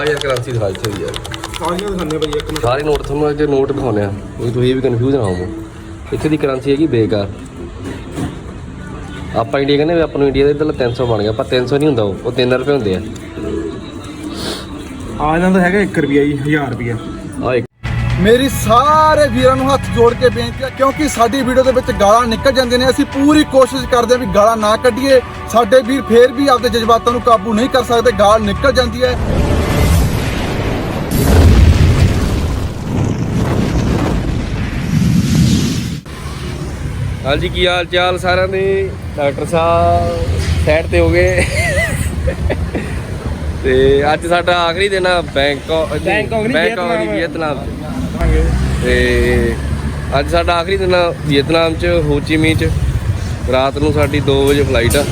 ਆ ਯਾਰ ਕਰੰਸੀ ਦਿਖਾ ਇੱਥੇ ਦੀ ਯਾਰ ਸਾਰੀਆਂ ਦਿਖਾਣੇ ਭਾਈ ਇੱਕ ਮਿੰਟ। ਸਾਰੇ ਨੋਟ ਤੁਹਾਨੂੰ ਅੱਜ ਨੋਟ ਦਿਖਾਉਂਦੇ ਆ। ਵੀ ਤੁਸੀਂ ਵੀ ਕਨਫਿਊਜ਼ ਨਾ ਹੋਵੋ। ਇੱਥੇ ਦੀ ਕਰੰਸੀ ਹੈਗੀ ਬੇਕਾਰ ਆਪਾਂ ਇੰਡੀਆ ਕਹਿੰਦੇ ਵੀ ਆਪਾਂ ਨੂੰ ਇੰਡੀਆ ਦੇ ਇੱਧਰ 300 ਬਣ ਗਿਆ ਪਰ 300 ਨਹੀਂ ਹੁੰਦਾ ਉਹ। ਉਹ 3 ਰੁਪਏ ਹੁੰਦੇ ਆ। ਆ ਜਾਂਦਾ ਹੈਗਾ 1 ਰੁਪਿਆ ਜੀ 1000 ਰੁਪਿਆ ਆ ਇੱਕ ਮੇਰੀ ਸਾਰੇ ਵੀਰਾਂ ਨੂੰ ਹੱਥ ਜੋੜ ਕੇ ਬੇਨਤੀ ਹੈ ਕਿਉਂਕਿ ਸਾਡੀ ਵੀਡੀਓ ਦੇ ਵਿੱਚ ਗਾਲਾਂ ਨਿਕਲ ਜਾਂਦੀਆਂ ਨੇ ਅਸੀਂ ਪੂਰੀ ਕੋਸ਼ਿਸ਼ ਕਰਦੇ ਹਾਂ ਵੀ ਗਾਲਾਂ ਨਾ ਕੱਢੀਏ। ਸਾਡੇ ਵੀਰ ਫੇਰ ਵੀ ਆਪਦੇ ਜਜ਼ਬਾਤਾਂ ਨੂੰ ਕਾਬੂ ਨਹੀਂ ਕਰ ਸਕਦੇ ਗਾਲ ਨਿਕਲ ਜਾਂਦੀ ਹੈ। ਹਾਂਜੀ ਕੀ ਹਾਲ ਚਾਲ ਸਾਰਿਆਂ ਦੇ? ਡਾਕਟਰ ਸਾਹਿਬ ਸਾਈਡ ਤੇ ਹੋ ਗਏ। ਤੇ ਅੱਜ ਸਾਡਾ ਆਖਰੀ ਦਿਨ ਆ ਬੈਂਕਾਕ ਬੈਂਕਾਕ ਨਹੀਂ, ਬੈਂਕਾਕ ਵੀਅਤਨਾਮ। ਤੇ ਅੱਜ ਸਾਡਾ ਆਖਰੀ ਦਿਨ ਆ ਵੀਅਤਨਾਮ ਚ ਹੋ ਚੀ ਰਾਤ ਨੂੰ ਸਾਡੀ 2 ਵਜੇ ਫਲਾਈਟ ਆ।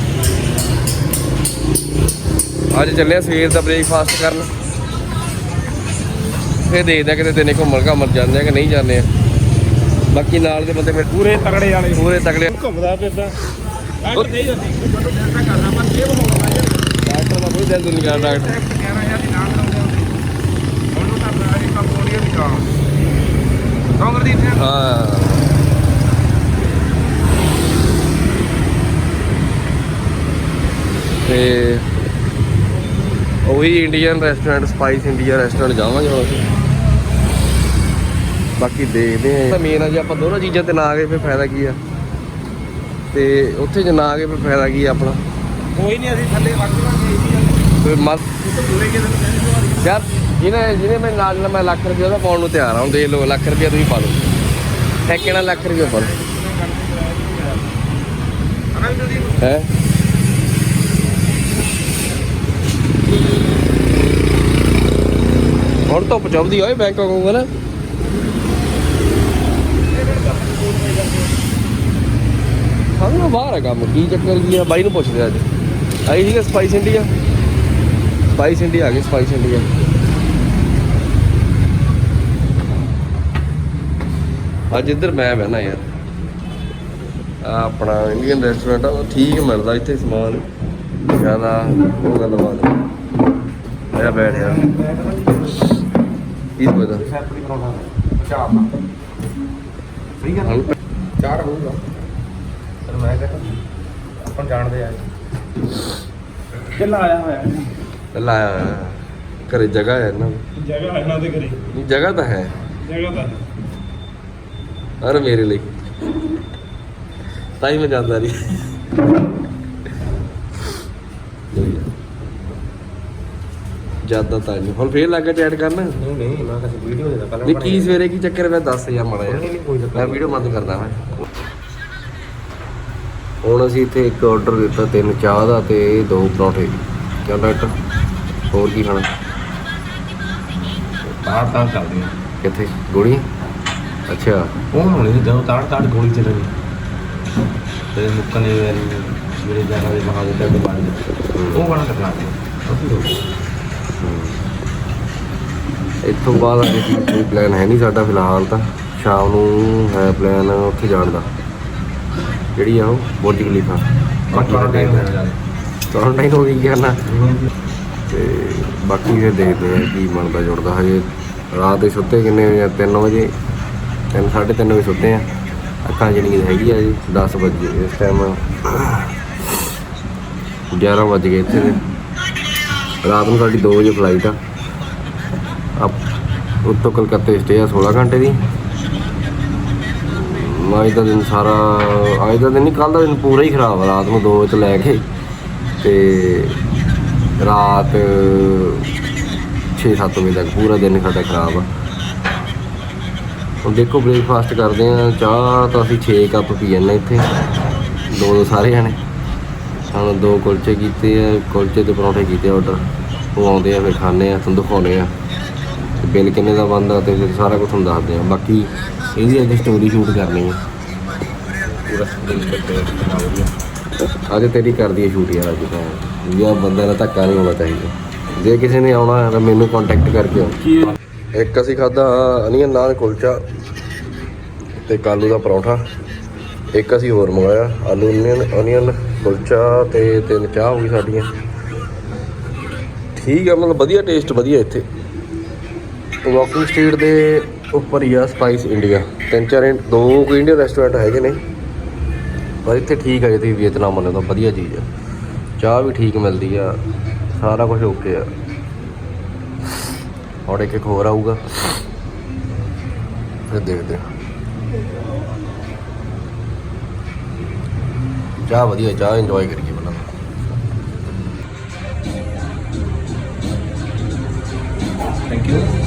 ਅੱਜ ਚੱਲੇ ਆ ਸਵੇਰ ਦਾ ਬ੍ਰੇਕਫਾਸਟ ਕਰਨ। ਫੇਰ ਦੇਖਦੇ ਆ ਕਿਤੇ ਦਿਨੇ ਘੁੰਮਣ ਘਾਮਣ ਜਾਂਦੇ ਆ ਕਿ ਨਹੀਂ ਜਾਂਦੇ ਆ। ਬਾਕੀ ਨਾਲ ਦੇ ਬੰਦੇ ਮੇਰੇ ਪੂਰੇ ਤਗੜੇ ਵਾਲੇ। ਪੂਰੇ ਤਕੜੇ ਘੁੰਮਦਾ ਫਿਰਦਾ। ਉਹ- ਨਹੀਂ ਜਾਂਦੀ ਜਦੋਂ ਡਰਦਾ ਕਰਨਾ ਪਰ ਇਹ ਬਣਾਉਣਾ ਯਾਰ ਡਾਕਟਰ ਦਾ ਕੋਈ ਦਿਲ ਨਹੀਂ ਕਰਦਾ। ਡਾਕਟਰ 11000 ਦੀ ਨਾਮ ਲਾਉਂਦੇ ਉਹਨੂੰ ਤਾਂ ਬੜਾ ਹੀ ਕੰਪੋਨੀਆ ਦੀ ਕਾਂ ਡੋਂਗਰ ਦੀ ਇੱਥੇ ਹਾਂ। ਤੇ ਉਹੀ Indian restaurant spice India restaurant ਜਾਵਾਂਗੇ ਹੁਣ ਅਸੀਂ ਬਾਕੀ ਦੇਖਦੇ ਆ ਮੇਨ ਆ ਜੇ ਆਪਾਂ ਦੋਨੋਂ ਚੀਜ਼ਾਂ ਤੇ ਨਾ ਆ ਗਏ ਫਿਰ ਫਾਇਦਾ ਕੀ ਆ? ਤੇ ਉੱਥੇ ਜੇ ਨਾ ਆ ਗਏ ਫਿਰ ਫਾਇਦਾ ਕੀ ਆ ਆਪਣਾ? ਕੋਈ ਨਹੀਂ ਅਸੀਂ ਥੱਲੇ ਵਗ ਜਾਵਾਂਗੇ ਇਹ ਨੂੰ ਕਹਿੰਦੇ ਯਾਰ ਜਿਹਨੇ ਜਿਹਨੇ ਮੈਂ ਨਾਲ ਨਾਲ ਮੈਂ ਲੱਖ ਰੁਪਏ ਉਹਦਾ ਪਾਉਣ ਨੂੰ ਤਿਆਰ ਹਾਂ ਹੁਣ ਦੇਖ ਲਓ ਲੱਖ ਰੁਪਏ ਤੁਸੀਂ ਪਾ ਲਓ। ਇੱਕ ਕਿਹੜਾ ਲੱਖ ਰੁਪਏ ਪਾ ਲਓ। ਹੈ? ਹੁਣ ਧੁੱਪ ਚੁੱਭਦੀ ਓਏ ਬੈਂਕਾਕ ਹੋਊਗਾ ਨਾ? ਸਾਨੂੰ ਬਾਹਰ ਹੈ ਕੰਮ ਕੀ ਚੱਕਰ ਕੀ ਆ? ਬਾਈ ਨੂੰ ਪੁੱਛਦੇ ਅੱਜ। ਆਈ ਸੀਗਾ ਸਪਾਈਸ ਇੰਡੀਆ? ਸਪਾਈਸ ਇੰਡੀਆ ਆ ਗਈ ਸਪਾਈਸ ਇੰਡੀਆ। ਅੱਜ ਇੱਧਰ ਮੈਂ ਬਹਿਣਾ ਯਾਰ। ਆਹ ਆਪਣਾ ਇੰਡੀਅਨ ਰੈਸਟੋਰੈਂਟ ਆ ਉਹ ਠੀਕ ਮਿਲਦਾ ਇੱਥੇ ਸਮਾਨ। ਜ਼ਿਆਦਾ ਉਹ ਗੱਲ ਬਾਤ ਆਇਆ ਬੈਠ ਯਾਰ। ਕੀ ਬੋਲਦਾ ਸੈਪਰੀ ਬਣਾਉਣਾ। ਚਾਹ ਚਾਰ ਹੋਊਗਾ। ਸਰ ਮੈਂ ਕਹਿੰਦਾ ਆਪਾਂ ਜਾਣਦੇ ਆ। ਕਿੱਲਾ ਆਇਆ ਹੋਇਆ ਹੈ? ਲਾਇਆ ਹੋਇਆ। ਘਰੇ ਜਗ੍ਹਾ ਹੈ ਨਾ ਜਗ੍ਹਾ ਇਹਨਾਂ ਦੇ ਘਰੇ? ਜਗ੍ਹਾ ਤਾਂ ਹੈ। ਜਗ੍ਹਾ ਤਾਂ ਅਰੇ ਮੇਰੇ ਲਈ। ਤਾਂ ਹੀ ਮੈਂ ਜਾਂਦਾ ਨਹੀਂ। ਜ਼ਿਆਦਾ ਤਾਂ ਨਹੀਂ ਹੁਣ ਫੇਰ ਲੱਗਾ ਚੈਟ ਕਰਨ? ਨਹੀਂ ਨਹੀਂ ਮੈਂ ਕਿਸੇ ਵੀਡੀਓ ਦੇ ਨਹੀਂ ਕੀ ਸਵੇਰੇ ਕੀ ਚੱਕਰ ਮੈਂ ਦੱਸ ਯਾਰ ਮਾੜਾ ਨਹੀਂ, ਯਾਰ ਨਹੀਂ, ਕੋਈ ਚੱਕਰ ਮੈਂ ਵੀਡੀਓ ਬੰਦ ਕਰਦਾ ਮੈਂ। ਹੁਣ ਅਸੀਂ ਇੱਥੇ ਇੱਕ ਆਰਡਰ ਦਿੱਤਾ ਤਿੰਨ ਚਾਹ ਦਾ ਤੇ ਦੋ ਪਰੌਂਠੇ। ਕਿਉਂ ਡਾਕਟਰ ਹੋਰ ਕੀ ਖਾਣਾ? ਤਾੜ ਤਾੜ ਚੱਲਦੀ ਆ। ਕਿੱਥੇ? ਗੋਲੀ? ਅੱਛਾ। ਉਹ ਹੋਣੀ ਸੀ ਜਦੋਂ ਤਾੜ ਤਾੜ ਗੋਲੀ ਚੱਲਣੀ। ਤੇ ਮੁੱਕਨੇ ਵਾਲੀ ਜਿਹੜੇ ਜਾਨਾ ਦੇ ਮਹਾ ਦੇ ਟੱਡ ਮਾਰ ਉਹ ਬਣਾ ਕਰਨਾ ਇੱਥੋਂ ਬਾਅਦ ਕੀ ਕੋਈ ਪਲਾਨ ਹੈ ਨਹੀਂ ਸਾਡਾ ਫਿਲਹਾਲ ਤਾਂ। ਸ਼ਾਮ ਨੂੰ ਹੈ ਪਲਾਨ ਉੱਥੇ ਜਾਣ ਦਾ। ਜਿਹੜੀ ਆ ਉਹ ਬੁਰਜ ਖਲੀਫਾ। ਬਾਕੀ ਤਾਂ ਦੇਖਦੇ ਹਾਂ ਕੁਆਰੰਟਾਈਨ ਹੋ ਗਈ ਕਰਨਾ ਤੇ ਬਾਕੀ ਫਿਰ ਦੇਖਦੇ ਆ ਕੀ ਬਣਦਾ ਜੁੜਦਾ। ਹਜੇ ਰਾਤ ਦੇ ਸੁੱਤੇ ਕਿੰਨੇ ਵਜੇ 3 ਵਜੇ। 3 3:30 ਵਜੇ ਸੁੱਤੇ ਆ। ਅੱਖਾਂ ਜਿਹੜੀਆਂ ਨੀਂਦ ਹੈਗੀ ਆ ਜੀ 10 ਵਜੇ ਇਸ ਟਾਈਮ 11 ਵਜ ਗਏ ਇੱਥੇ ਦੇ। ਰਾਤ ਨੂੰ ਸਾਡੀ 2 ਵਜੇ ਫਲਾਈਟ ਆ। ਉੱਤੋਂ ਕਲਕੱਤੇ ਸਟੇ ਆ 16 ਘੰਟੇ ਦੀ। ਅੱਜ ਦਾ ਦਿਨ ਸਾਰਾ, ਅੱਜ ਦਾ ਦਿਨ ਨਹੀਂ ਕੱਲ ਦਾ ਦਿਨ ਪੂਰਾ ਹੀ ਖਰਾਬ ਆ, ਰਾਤ ਨੂੰ 2 ਵਜੇ ਤੋਂ ਲੈ ਕੇ ਤੇ ਰਾਤ 6-7 ਵਜੇ ਤੱਕ ਪੂਰਾ ਦਿਨ ਸਾਡਾ ਖਰਾਬ ਆ। ਹੁਣ ਦੇਖੋ ਬ੍ਰੇਕਫਾਸਟ ਕਰਦੇ ਆ, ਚਾਹ ਤਾਂ ਅਸੀਂ 6 ਕੱਪ ਪੀ ਜਾਂਦੇ ਇੱਥੇ ਦੋ ਦੋ ਸਾਰੇ ਜਾਣੇ। ਸਾਨੂੰ ਦੋ ਕੁਲਚੇ ਕੀਤੇ ਆ, ਕੁਲਚੇ ਤੇ ਪਰੌਂਠੇ ਕੀਤੇ ਆਰਡਰ ਉਹ ਆਉਂਦੇ ਆ, ਫਿਰ ਖਾਣੇ ਆ, ਤੁਹਾਨੂੰ ਦਿਖਾਉਂਦੇ ਆ। ਤੇ ਬਿੱਲ ਕਿੰਨੇ ਦਾ ਬਣਦਾ ਤੇ ਸਾਰਾ ਕੁਝ ਤੁਹਾਨੂੰ ਦੱਸਦੇ ਆ ਬਾਕੀ ਇਹਦੀ ਅੱਜ ਸਟੋਰੀ ਸ਼ੂਟ ਕਰਨੀ ਪੂਰਾ ਕਰਦੇ ਅੱਜ ਤੇਰੀ ਕਰਦੀ ਹੈ ਸ਼ੂਟ ਯਾਰ ਅੱਜ ਤਾਂ। ਯਾ ਬੰਦੇ ਨਾਲ ਧੱਕਾ ਨਹੀਂ ਹੋਣਾ ਚਾਹੀਦਾ। ਜੇ ਕਿਸੇ ਨੇ ਆਉਣਾ ਹੈ ਤਾਂ ਮੈਨੂੰ ਕੰਟੈਕਟ ਕਰਕੇ ਆਓ। ਇੱਕ ਅਸੀਂ ਖਾਦਾ ਅਨੀਅਨ ਨਾਨ ਕੁਲਚਾ ਤੇ ਕਾਲੂ ਦਾ ਪਰੌਠਾ। ਇੱਕ ਅਸੀਂ ਹੋਰ ਮੰਗਾਇਆ ਆਲੂ ਅਨੀਅਨ ਅਨੀਅਨ ਕੁਲਚਾ ਤੇ ਤਿੰਨ ਚਾਹ ਹੋ ਗਈ ਸਾਡੀਆਂ। ਠੀਕ ਆ ਮਤਲਬ ਵਧੀਆ ਟੇਸਟ ਵਧੀਆ ਇੱਥੇ। ਵਾਕਿੰਗ ਸਟਰੀਟ ਦੇ ਉੱਪਰ ਹੀ ਆ ਸਪਾਈਸ ਇੰਡੀਆ ਤਿੰਨ ਚਾਰ ਇੰ- ਦੋ ਕੁ ਇੰਡੀਅਨ ਰੈਸਟੋਰੈਂਟ ਹੈਗੇ ਨੇ। ਪਰ ਇੱਥੇ ਠੀਕ ਆ ਜੇ, ਤੁਸੀਂ ਵੀਅਤਨਾਮ ਵਾਲੇ ਤਾਂ ਵਧੀਆ ਚੀਜ਼ ਆ। ਚਾਹ ਵੀ ਠੀਕ ਮਿਲਦੀ ਆ। ਸਾਰਾ ਕੁਝ ਓਕੇ ਆ। ਔਰ ਇੱਕ ਇੱਕ ਹੋਰ ਆਊਗਾ। ਫਿਰ ਦੇਖਦੇ ਆ। ਚਾਹ ਵਧੀਆ, ਚਾਹ ਇੰਜੋਏ ਕਰੀਏ ਪਹਿਲਾਂ ਥੈਂਕ ਯੂ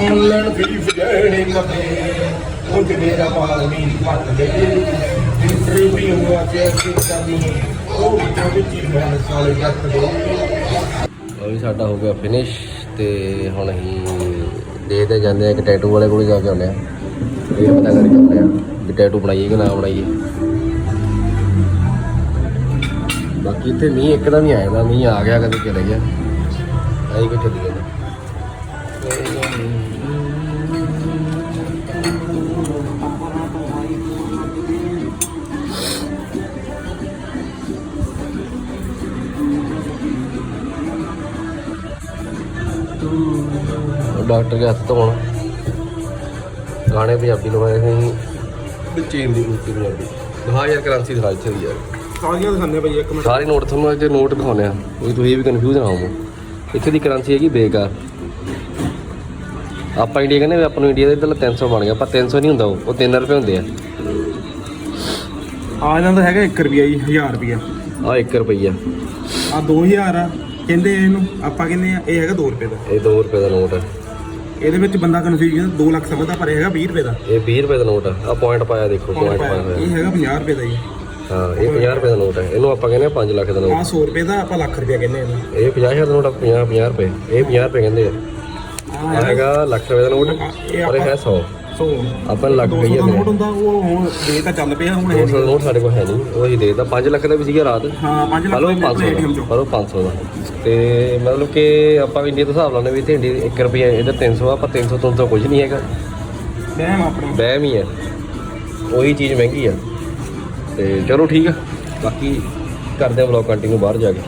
ਆਨਲਾਈਨ ਬੀਫ ਜਿਹੜੇ ਕਦੇ ਉਹ ਮੇਰਾ ਪਾਲ ਮੀਨ ਪੱਟ ਦੇ ਇੰਟਰਵਿਊ ਹੋਇਆ ਚੈੱਕ ਕਰਨੀ ਉਹ ਵਿੱਚ ਹੀ ਮੈਂ ਸਾਲੇ ਜੱਟ ਦੇ ਉਹ ਵੀ ਸਾਡਾ ਹੋ ਗਿਆ ਫਿਨਿਸ਼ ਤੇ ਹੁਣ ਅਸੀਂ ਦੇਖਦੇ ਜਾਂਦੇ ਆ ਇੱਕ ਟੈਟੂ ਵਾਲੇ ਕੋਲ ਜਾ ਕੇ ਆਉਂਦੇ ਆ ਇਹ ਪਤਾ ਕਰਕੇ ਆਉਂਦੇ ਆ ਵੀ ਟੈਟੂ ਬਣਾਈਏ ਕਿ ਨਾ ਬਣਾਈਏ। ਬਾਕੀ ਇੱਥੇ ਮੀਂਹ ਇੱਕਦਮ ਹੀ ਆਇਆ ਦਾ ਮੀਂਹ ਆ ਗਿਆ ਕਦੇ ਚਲੇ ਗਿਆ। ਐਂ ਕੋ ਚੱਲੀ ਜਾਂਦਾ? ਡਾਕਟਰ ਦੇ ਹੱਥ ਧੋਣ। ਗਾਣੇ ਪੰਜਾਬੀ ਲਵਾਏ ਸੀ। ਬੱਚੇ ਹਿੰਦੀ ਉੱਤੇ ਪੰਜਾਬੀ। ਦਿਖਾ ਯਾਰ ਕਰੰਸੀ ਦਿਖਾ ਇੱਥੇ ਦੀ ਯਾਰ। ਸਾਰੀਆਂ ਦਿਖਾਣੇ ਭਾਈ ਇੱਕ ਮਿੰਟ। ਸਾਰੇ ਨੋਟ ਤੁਹਾਨੂੰ ਅੱਜ ਨੋਟ ਦਿਖਾਉਂਦੇ ਆ। ਕੋਈ ਤੁਸੀਂ ਵੀ ਕਨਫਿਊਜ਼ ਨਾ ਹੋਵੋ। ਇੱਥੇ ਦੀ ਕਰੰਸੀ ਹੈਗੀ ਬੇਕਾਰ। ਆਪਾਂ ਇੰਡੀਆ ਕਹਿੰਦੇ ਆਪਾਂ ਨੂੰ ਇੰਡੀਆ ਦਾ ਇਧਰਲਾ 300 ਬਣ ਗਿਆ ਪਰ 300 ਨਹੀਂ ਹੁੰਦਾ ਉਹ ਉਹ 3 ਰੁਪਏ ਹੁੰਦੇ ਆ। ਆ ਜਾਂਦਾ ਹੈਗਾ 1 ਰੁਪਿਆ ਜੀ 1000 ਰੁਪਿਆ ਆ 1 ਰੁਪਈਆ। ਆ 2000 ਆ ਕਹਿੰਦੇ ਇਹਨੂੰ ਆਪਾਂ ਕਹਿੰਦੇ ਆ ਇਹ ਹੈਗਾ 2 ਰੁਪਏ ਦਾ। ਇਹ 2 ਰੁਪਏ ਦਾ ਨੋਟ ਹੈ ਇਹਦੇ ਵਿੱਚ ਬੰਦਾ ਕਨਫਿਊਜ਼ਨ 2 ਲੱਖ ਸਮਝਦਾ ਪਰ ਇਹ ਹੈਗਾ 20 ਰੁਪਏ ਦਾ। ਇਹ 20 ਰੁਪਏ ਦਾ ਨੋਟ ਹੈ ਆ ਪੁਆਇੰਟ ਪਾਇਆ ਦੇਖੋ ਪੁਆਇੰਟ ਪਾਇਆ ਇਹ ਹੈਗਾ 50 ਰੁਪਏ ਦਾ ਜੀ। ਹਾਂ ਇਹ 50 ਰੁਪਏ ਦਾ ਨੋਟ ਹੈ। ਇਹਨੂੰ ਆਪਾਂ ਕਹਿੰਦੇ ਆ 5 ਲੱਖ ਦਾ ਆ ਨੋਟ 100 ਰੁਪਏ ਦਾ ਆਪਾਂ ਲੱਖ ਰੁਪਏ ਕਹਿੰਦੇ ਇਹਨੂੰ। ਇਹ 50000 ਦਾ ਨੋਟ ਆ 50 50 ਰੁਪਏ। ਇਹ 50 ਰੁਪਏ ਕਹਿੰਦੇ ਆ। ਆ ਆ ਹੈਗਾ ਲੱਖ ਰੁਪਏ ਦਾ ਨੋਟ ਪਰ ਇਹ ਹੈ 100 ਸੋ। ਆਪਾਂ ਲੱਖ 200 ਕਹੀਏ ਦਾ ਦੇ ਨੋਟ ਹੁੰਦਾ ਉਹ ਹੁਣ ਦੇ ਤਾਂ ਚੱਲ ਪਿਆ ਹੁਣ ਇਹ 200 ਦਾ ਨੋਟ ਸਾਡੇ ਕੋਲ ਹੈ ਨਹੀਂ ਉਹ ਅਸੀਂ ਦੇਤਾ। 5 ਲੱਖ ਦਾ ਵੀ ਸੀਗਾ ਰਾਤ। ਹਾਂ 5 ਲੱਖ ਦਾ 500 ATM ਦਾ। ਚੋਂ। ਹਲੋ 500 ਦਾ। ਤੇ ਮਤਲਬ ਕਿ ਆਪਾਂ ਇੰਡੀਆ ਤੋਂ ਹਿਸਾਬ ਲਾਉਂਦੇ ਵੀ ਇੱਥੇ ਇੰਡੀਆ 1 ਰੁਪਿਆ ਇਧਰ 300 ਆ ਪਰ 300 ਤੋਂ ਤਾਂ ਕੁਝ ਨਹੀਂ ਹੈਗਾ। ਬਹਿਮ ਆਪਣੀ। ਵਹਿਮ ਹੀ ਆ ਉਹੀ ਚੀਜ਼ ਮਹਿੰਗੀ ਆ। ਤੇ ਚਲੋ ਠੀਕ ਆ। ਬਾਕੀ ਕਰਦੇ ਆ ਵਲੌਗ ਕੰਟੀਨਿਊ ਬਾਹਰ ਜਾ ਕੇ।